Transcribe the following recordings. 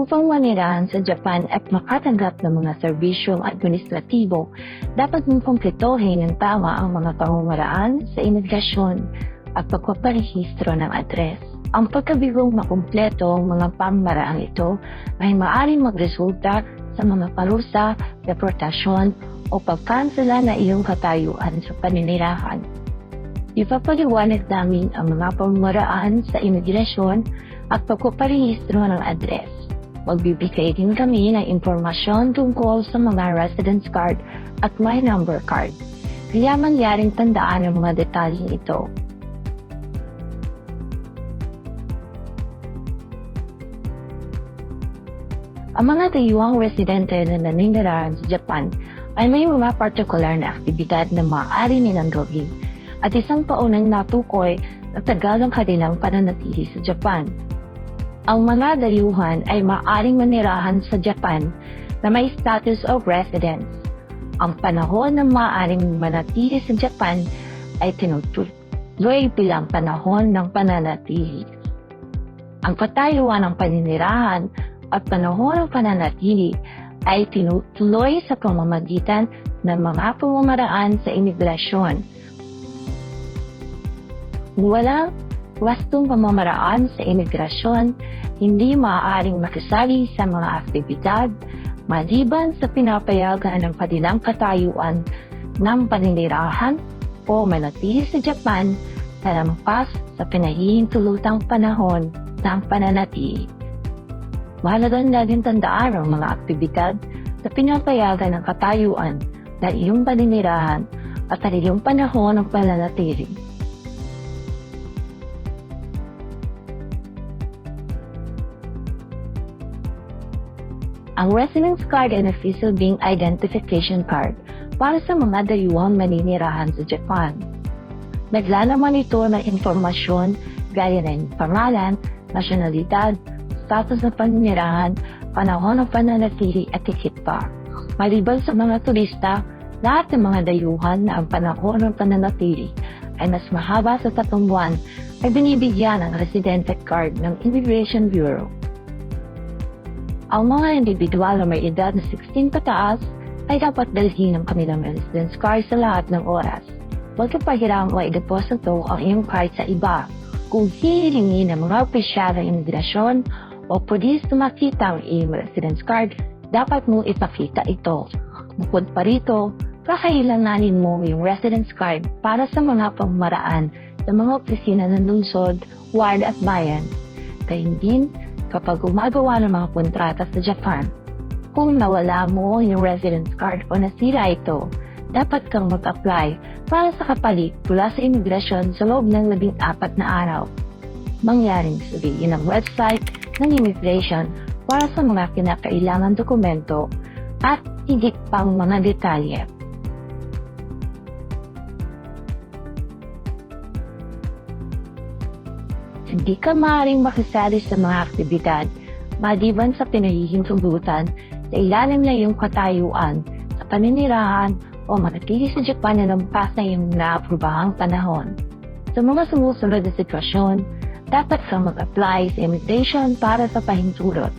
Upang manirahan sa Japan at makatanggap ng mga serbisyong administratibo, dapat mong kumpletohin ng tama ang mga pamamaraan sa imigrasyon at pagpaparehistro ng address. Ang pagkabigong makumpleto ang mga pamamaraang ito ay maaaring magresulta sa mga parusa, deportasyon o pagkansela na iyong katayuan sa paninirahan. Ipapaliwanag namin ang mga pamamaraan sa imigrasyon at pagpaparehistro ng address. Magbibigay din kami ng impormasyon tungkol sa mga residence card at my number card. Kaya mangyaring tandaan ang mga detalye ito. Ang mga dayuhang residente na naninirahan sa Japan ay may mga partikular na aktibidad na maaari nilang gawin at isang paunang natukoy na tagal ng kanilang pananatili sa Japan. Ang mga dayuhan ay maaaring manirahan sa Japan na may status of residence. Ang panahon na maaaring manatili sa Japan ay tinutuloy bilang panahon ng pananatili. Ang patayuan ng paninirahan at panahon ng pananatili ay tinutuloy sa pamamagitan ng mga pamamaraan sa imigrasyon. Walang wastong pamamaraan sa imigrasyon, hindi maaaring makisali sa mga aktibidad maliban sa pinapayagan ng kanilang katayuan ng paninirahan o manatili sa Japan na sa pinahihintulutang panahon ng pananatili. Mahalagang laging tandaan ang mga aktibidad na pinapayagan ng katayuan na iyong paninirahan at ang iyong panahon ng pananatili. Ang residence card and official being identification card para sa mga dayuhang maninirahan sa Japan. Naglalaman ito ng informasyon gaya ng pangalan, nasyonalidad, status ng paninirahan, panahon ng pananatili at tikit pa. Maliban sa mga turista, lahat ng mga dayuhan na ang panahon ng pananatili ay mas mahaba sa tatlong buwan ay binibigyan ng residente card ng Immigration Bureau. Ang mga individual na may edad na 16 pataas ay dapat dalhin ang kanilang residence card sa lahat ng oras. Huwag kapahirang o i-deposito ang iyong card sa iba. Kung hihilingin ng mga opisyal ng imigrasyon o pulis na makita ang iyong residence card, dapat mo ipakita ito. Bukod pa rito, kakailanganin mo yung residence card para sa mga pamamaraan ng mga opisina ng lungsod, ward at bayan. Gayun din, kapag gumagawa ng mga kontrata sa Japan. Kung nawala mo yung residence card o nasira ito, dapat kang mag-apply para sa kapalit mula sa imigrasyon sa loob ng labing apat na araw. Mangyaring sabihin ang website ng immigration para sa mga kinakailangan dokumento at higit pang mga detalye. Hindi ka maaaring makisali sa mga aktibidad maliban sa pinahihintulutan sa ilalim na iyong katayuan sa paninirahan o manatili sa Japan na lampas na iyong naaprobahang panahon. Sa mga sumusunod na sitwasyon, dapat kang mag-apply sa immigration para sa pahintulot.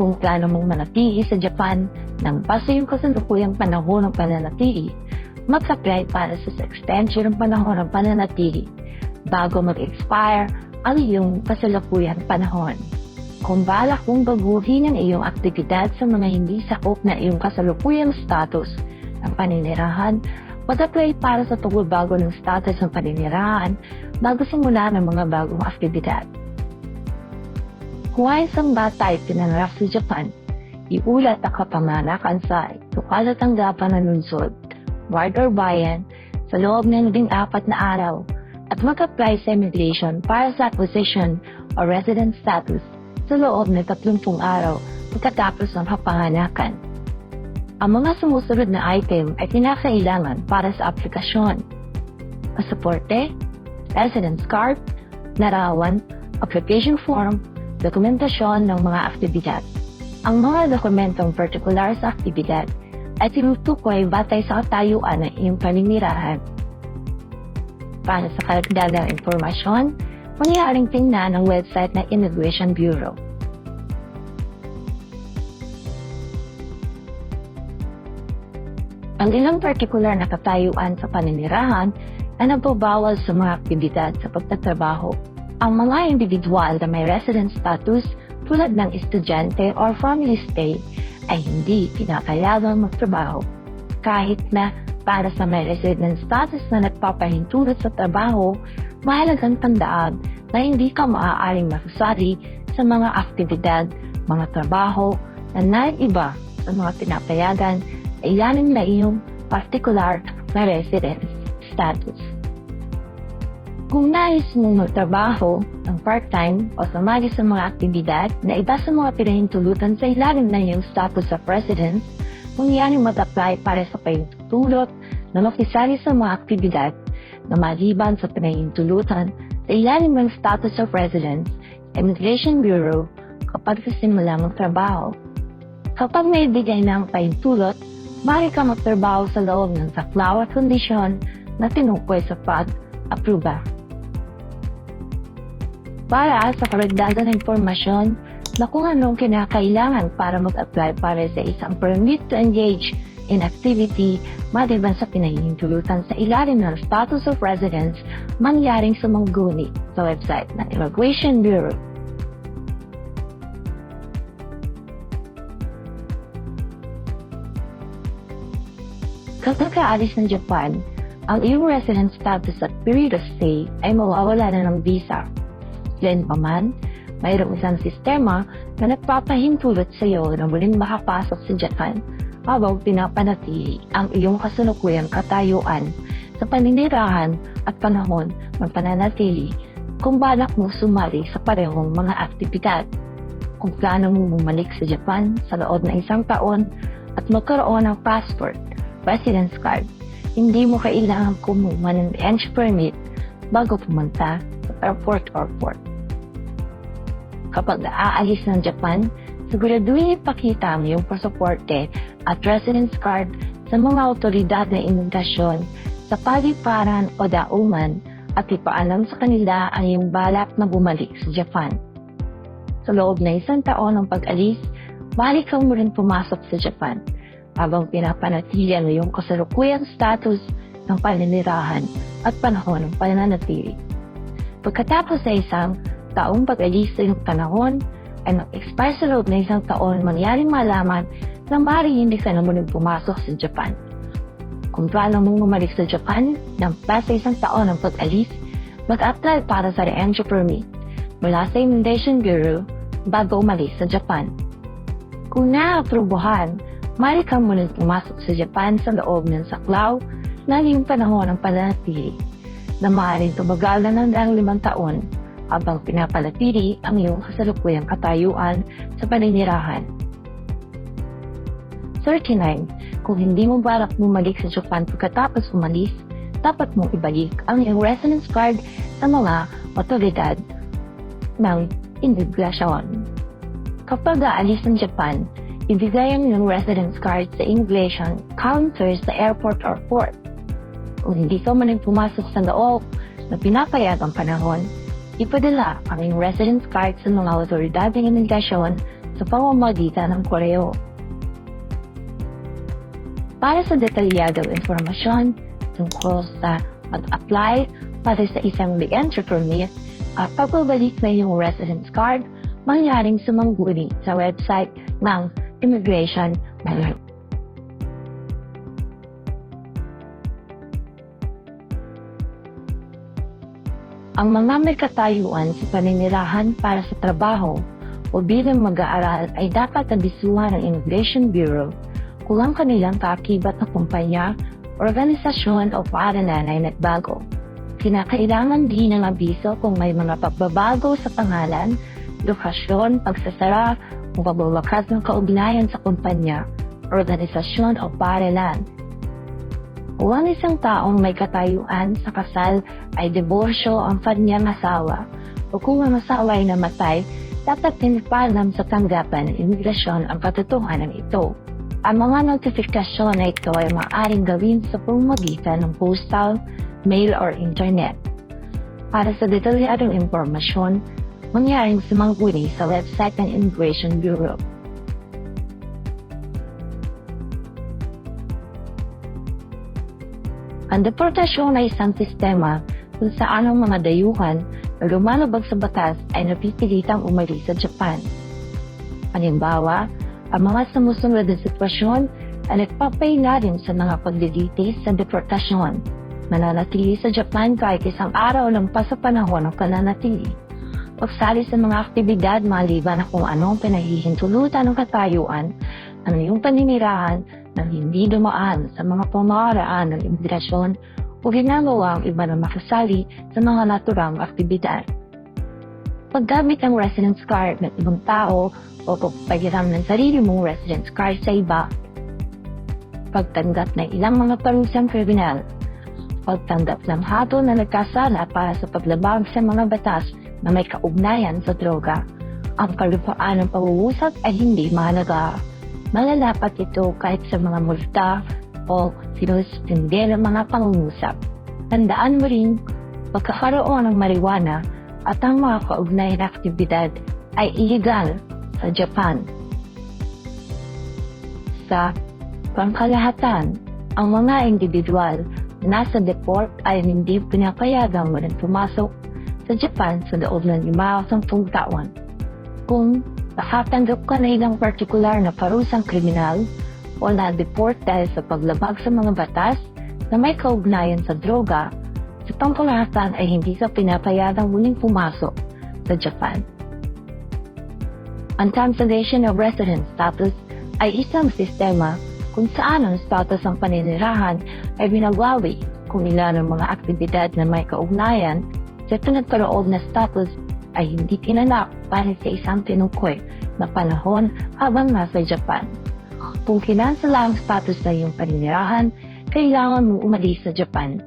Kung plano mong manatili sa Japan nang basta yung kasalukuyang panahon ng pananatili, mag-apply para sa extension ng panahon ng pananatili bago mag-expire ang iyong kasalukuyang panahon. Kung balak mong baguhin ang iyong aktibidad sa mga hindi sakop na iyong kasalukuyang status ng paninirahan, mag-apply para sa pagbabago ng status ng paninirahan bago simula ng mga bagong aktibidad. Kung ay isang bata ay pinanganak sa Japan, iulat ang kapamanakan sa lokal na tanggapan ng lungsod, ward or bayan, sa loob ng labing apat na araw at mag-apply sa immigration para sa acquisition o resident status sa loob ng 30 araw pagkatapos ng kapanganakan. Ang mga sumusunod na item ay kinakailangan para sa aplikasyon. Pasaporte, residence card, larawan, application form, dokumentasyon ng mga aktibidad. Ang mga dokumentong particular sa aktibidad ay tinutukoy batay sa katayuan ng iyong paninirahan para sa karagdagang impormasyon, mangyaring tingnan ang website ng Immigration Bureau. Ang ilang partikular na katayuan sa paninirahan ay nagbabawal sa mga aktibidad sa pagtatrabaho. Ang mga individual na may resident status tulad ng estudyante or family stay ay hindi kinakailangan magtrabaho kahit na para sa may resident status na nagpapahintulot sa trabaho, mahalagang tandaan na hindi ka maaaring makasali sa mga aktibidad, mga trabaho na naiba sa mga pinapayagan ay ilalim na iyong particular na residence status. Kung nais mong magtrabaho ng part-time o sumali sa mga aktibidad na iba sa mga pinahintulutan sa ilalim na iyong status of residence, mangyaring mag-apply para sa pahintulot na makisali sa mga aktibidad na maliban sa pinahintulutan sa ilalim ng status of residence Immigration Bureau kapag kasimula ng trabaho. Kapag may bigay ng pahintulot, maaari ka magtrabaho sa loob ng saklaw at kondisyon na tinukoy sa pag-aproba. Para sa karagdagan ng impormasyon na kung anong kinakailangan para mag-apply para sa isang permit to engage in activity maliban sa pinahihintulutan sa ilalim ng status of residence mangyaring sumangguni sa website ng Immigration Bureau. Kapag kaalis ng Japan, ang iyong resident status at period of stay ay mawawala na ng visa. Yan pa man, mayroong isang sistema na nagpapahintulot sa iyo na muling makapasok sa Japan habang pinapanatili ang iyong kasalukuyang katayuan sa paninirahan at panahon ng pananatili kung balak mo sumali sa parehong mga aktibidad. Kung plano mo bumalik sa Japan sa loob ng isang taon at magkaroon ng passport, residence card, hindi mo kailangan kumuha ng entry permit bago pumunta sa airport or port. Kapag aalis ng Japan, siguraduhin ipakita ang iyong pasaporte at residence card sa mga autoridad na imigrasyon sa paliparan o dauman at ipaalam sa kanila ang iyong balak na bumalik sa Japan. Sa loob na isang taon ng pag-alis, balik ka mo rin pumasok sa Japan habang pinapanatili ang iyong kasalukuyang status ng paninirahan at panahon ng pananatili. Pagkatapos sa isang taong pag-alis sa iyong panahon, ay mag-expire sa loob na isang taon mangyaring malaman na maaari hindi ka na pumasok sa Japan. Kung plano mong bumalik sa Japan ng sa isang taon ng pag-alis, mag-apply para sa re-entry permit mula sa Immigration Bureau bago umalis sa Japan. Kung naaprubuhan, maaari kang muling pumasok sa Japan sa loob ng saklaw na iyong panahon ng pananatili na maaaring tumagal na ng limang taon habang pinapalatili ang iyong kasalukuyang katayuan sa paninirahan. 39. Kung hindi mo balak bumalik sa Japan pagkatapos umalis, dapat mong ibalik ang iyong residence card sa mga otoridad ng imigrasyon. Kapag aalis ng Japan, ibigay ang iyong residence card sa immigration counter sa airport or port. Kung hindi ka man pumasok sa loob na pinapayagang panahon, ipadala ang iyong residence card sa mga otoridad ng imigrasyon sa pamamagitan ng koreo. Para sa detalyadong informasyon tungkol sa mag-apply para sa isang re-entry permit at pagbabalik na iyong residence card, mangyaring sumangguni sa website ng Immigration Bureau. Ang mga may katayuan sa paninirahan para sa trabaho o bilang mag-aaral ay dapat nabisuhan ng Immigration Bureau kung ang kanilang kaakibat na kumpanya, organisasyon o paaralan ay nagbago. Kinakailangan din ng abiso kung may mga pagbabago sa pangalan, lokasyon, pagsasara o pagbabakas ng kaugnayan sa kumpanya, organisasyon o paaralan. Kung ang isang taong may katayuan sa kasal ay diborsyo ang kanyang asawa o kung ang asawa ay namatay, dapat pinipalam sa tanggapan ng imigrasyon ang katotohanan ito. Ang mga notifikasyon na ito ay maaaring gawin sa pamamagitan ng postal, mail, or internet. Para sa detalyadong impormasyon, mangyaring sumangguni sa website ng Immigration Bureau. Ang deportasyon ay isang sistema kung saan ang mga dayuhan na lumalabag sa batas ay napipilitang umalis sa Japan. Halimbawa, ang mga sumusunod na sitwasyon ay nagpapaila rin sa mga paglilitis sa deportasyon. Mananatili sa Japan kahit isang araw lang pa sa panahon ng kananatili. Pagsali sa mga aktibidad maliban na kung anong pinahihintulutan ng katayuan, ang iyong paninirahan nang hindi dumaan sa mga pamamaraan ng imigrasyon o ginagawa ang iba na makasali sa mga naturang aktibidad. Paggamit ng residence card ng ibang tao o pagpagiram ng sarili mong residence card sa iba, pagtanggap ng ilang mga parusang kriminal, pagtanggap ng hatol na nagkasala para sa paglabag sa mga batas na may kaugnayan sa droga. Ang kalupaan ng pag-uusap ay hindi mahalaga. Malalapat ito kahit sa mga multa o sinusindi ng mga pangungusap. Tandaan mo rin, pagkakaroon ng marijuana at ang mga kaugnay na aktibidad ay illegal sa Japan. Sa pangkalahatan, ang mga individual na nasa deport ay hindi pinapayagang walang pumasok sa Japan sa loob ng lima o sampung taon. Kung nakatanggap ka na ilang partikular na parusang kriminal o na-deport dahil sa paglabag sa mga batas na may kaugnayan sa droga, sa pangkalahatan ay hindi ka pinapayagang muling pumasok sa Japan. Ang cancellation of residence status ay isang sistema kung saan ang status ng paninirahan ay binagwawi kung ilan ang mga aktibidad na may kaugnayan sa nagkaroon na status ay hindi kinalak para sa isang tinukoy na panahon habang nasa Japan. Kung kinansala ang status na iyong paninirahan, kailangan mong umalis sa Japan.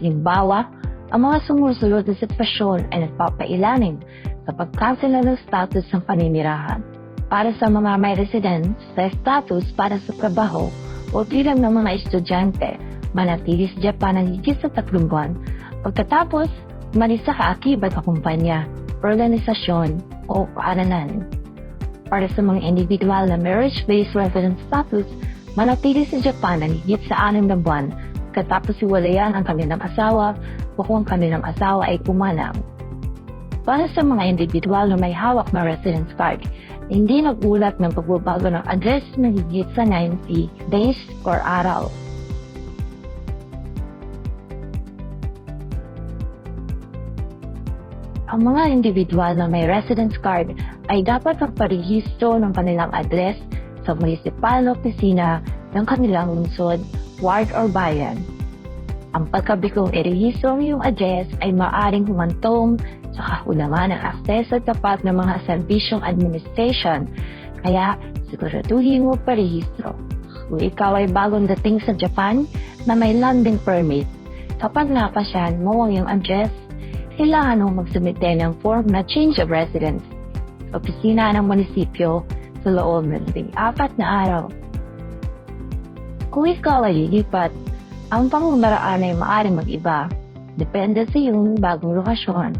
Halimbawa, ang mga sumusunod na sitwasyon ay nagpapailalim sa pagkansela ng status ng paninirahan. Para sa mga may residence sa status para sa trabaho o bilang ng mga estudyante, manatili sa Japan ang higit sa tatlong buwan. Pagkatapos, umalis sa kaakibat na kumpanya, organisasyon o paaralan. Para sa mga individual na marriage-based residence status, manatili sa Japan ang higit sa anim na buwan katapos iwalayan ang kanilang asawa o kung ang kanilang asawa ay pumanang. Para sa mga individual na may hawak na residence card, hindi nagulat ng pagbabago ng address na higit sa 90 days or araw. Ang mga individual na may residence card ay dapat magparehistro ng kanilang address sa municipal na opisina ng kanilang lungsod, ward or bayan. Ang pagkabikong irehistro ng iyong address ay maaring humantong sa kakulangan ng akses at tapat ng mga serbisyong administration, kaya siguraduhin mo parehistro. Kung ikaw ay bagong dating sa Japan na may landing permit, kapag napasyan mo ang iyong address, kailangan mong magsumite ng form na change of residence sa opisina ng munisipyo sa loob ng labing apat na araw. Kung ikaw ay lilipat, ang pangumaraan ay maaaring mag-iba. Depende sa iyong bagong lokasyon.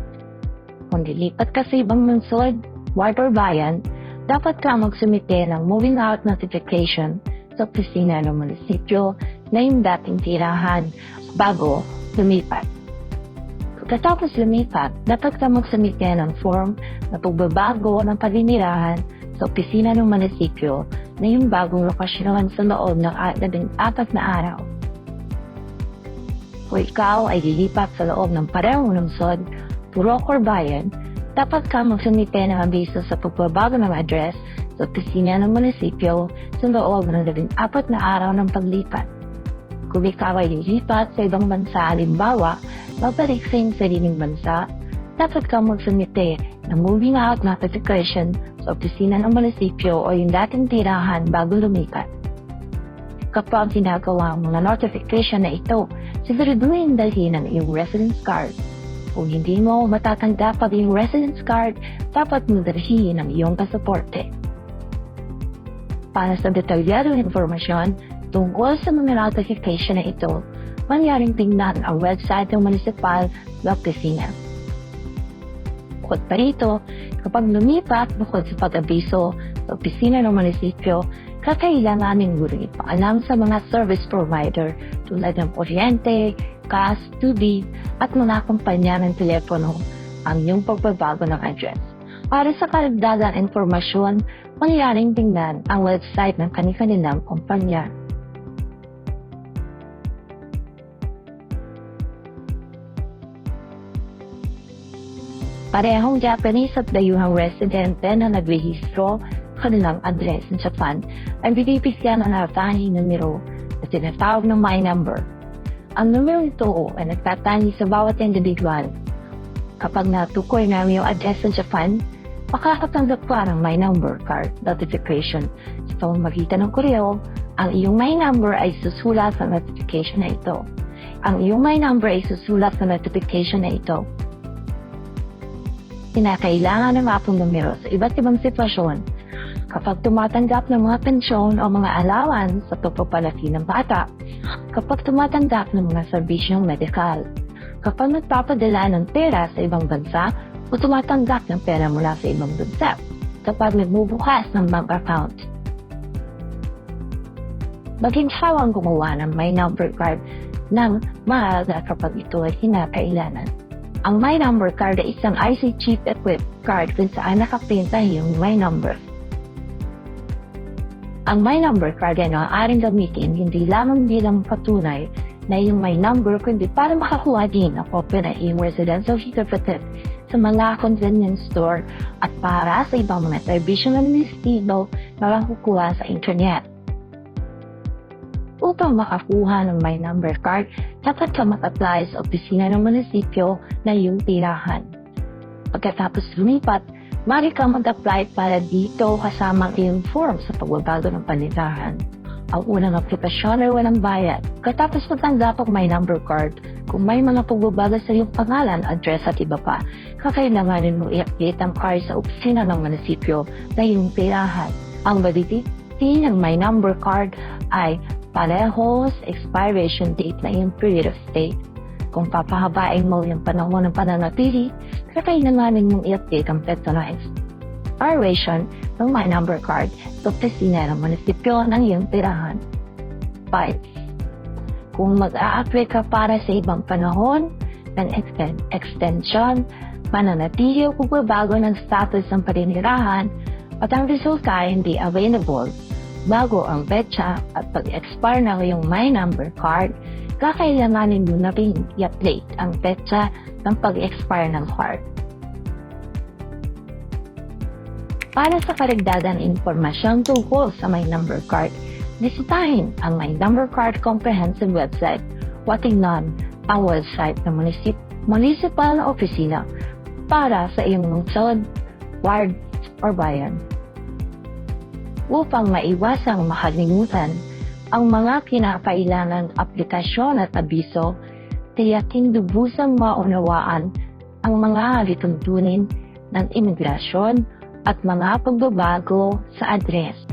Kung lilipat ka sa ibang lungsod, ward or bayan, dapat ka magsumite ng moving out notification sa opisina ng munisipyo na yung dating tirahan bago lumipat. Pagkatapos lumipat, dapat ka magsumite ng form na pagbabago ng paninirahan sa opisina ng munisipyo na yung bagong lokasyon sa loob ng apat na araw. Kung ikaw ay lilipat sa loob ng parehong lungsod, purok or bayan, dapat ka magsumite ng abiso sa pagbabago ng address sa opisina ng munisipyo sa loob ng apat na araw ng paglipat. Kung ikaw ay lilipat sa ibang bansa, halimbawa, babalik sa iyong sariling bansa, dapat ka magsumite ng moving out notification sa opisina ng munisipyo o yung dating tirahan bago lumipat. Kapag ginagawa ang mga notification na ito, siguraduhin dalhin ang iyong residence card. Kung hindi mo matatanggap ang iyong residence card, dapat mo dalhin ang iyong pasaporte. Para sa detalyadong informasyon tungkol sa mga notification na ito, mangyaring tingnan ang website ng municipal na opisina. Bukod pa rito, kapag lumipat bukod sa pag-abiso sa opisina ng munisipyo, kakailanganin mo rin ipaalam sa mga service provider tulad ng kuryente, gas, tubig, at mga kumpanya ng telepono ang iyong pagbabago ng address. Para sa karagdagang informasyon, mangyaring tingnan ang website ng kanilang kumpanya. Parehong Japanese at dayuhang residente na nagrehistro kanilang address sa Japan ay binibigyan ng natatanging numero na tinatawag ng My Number. Ang numero ito ay nagtatangi sa bawat individual. Kapag natukoy namin yung address sa Japan, makakatanggap ka ng My Number card notification. Sa pamamagitan ng koreo, ang iyong My Number ay susulat sa notification na ito. Ang iyong My Number ay susulat sa notification na ito kinakailangan ng apong numero sa iba't ibang sitwasyon kapag tumatanggap ng mga pensyon o mga alawan sa pagpapalaki ng bata, kapag tumatanggap ng mga serbisyong medikal, kapag nagpapadala ng pera sa ibang bansa o tumatanggap ng pera mula sa ibang bansa, kapag nagbubukas ng bank account. Maginhawang gumawa ng My Number Card ng maaga kapag ito ay hinakailanan. Ang My Number Card ay isang IC chip equipped card kung saan nakapinta yung My Number. Ang My Number Card ay maaaring gamitin hindi lamang bilang patunay na yung My Number kundi para makakuha din ang kopya ng iyong residential certificate sa mga convenience store at para sa ibang mga na administratibo na makukuha sa internet. Upang makakuha ng My Number Card, dapat ka mag-apply sa opisina ng munisipyo na iyong tirahan. Pagkatapos lumipat, mari ka mag-apply para dito kasama ang iyong form sa pagbabago ng panirahan. Ang unang aplikasyon ay walang bayad. Katapos magtanggap ang My Number Card, kung may mga pagbabago sa iyong pangalan, address at iba pa, kakailanganin mo i-update ang card sa opisina ng munisipyo na iyong tirahan. Ang validity ng My Number Card ay parehos expiration date na yung period of stay. Kung papahabain mo yung panahon ng pananatili, kakailanganin mong i-update ang na expiration ng My Number Card sa opisina ng munisipyo ng iyong tirahan. 5. Kung mag-a-apply ka para sa ibang panahon ng exten- extension, mananatili o pagbabago ng status ng paninirahan at ang resulta ay hindi available bago ang petsa at pag-expire ng iyong My Number Card, kakailanganin mo na rin i-update ang petsa ng pag-expire ng card. Para sa karagdagan informasyon tungkol sa My Number Card, bisitahin ang My Number Card Comprehensive website o tingnan ang website ng munisip municipal na opisina para sa iyong lungsod, ward, or bayan upang maiwasang makalimutan ang mga kinakailangang aplikasyon at abiso, tiyaking lubusang maunawaan ang mga lituntunin ng imigrasyon at mga pagbabago sa address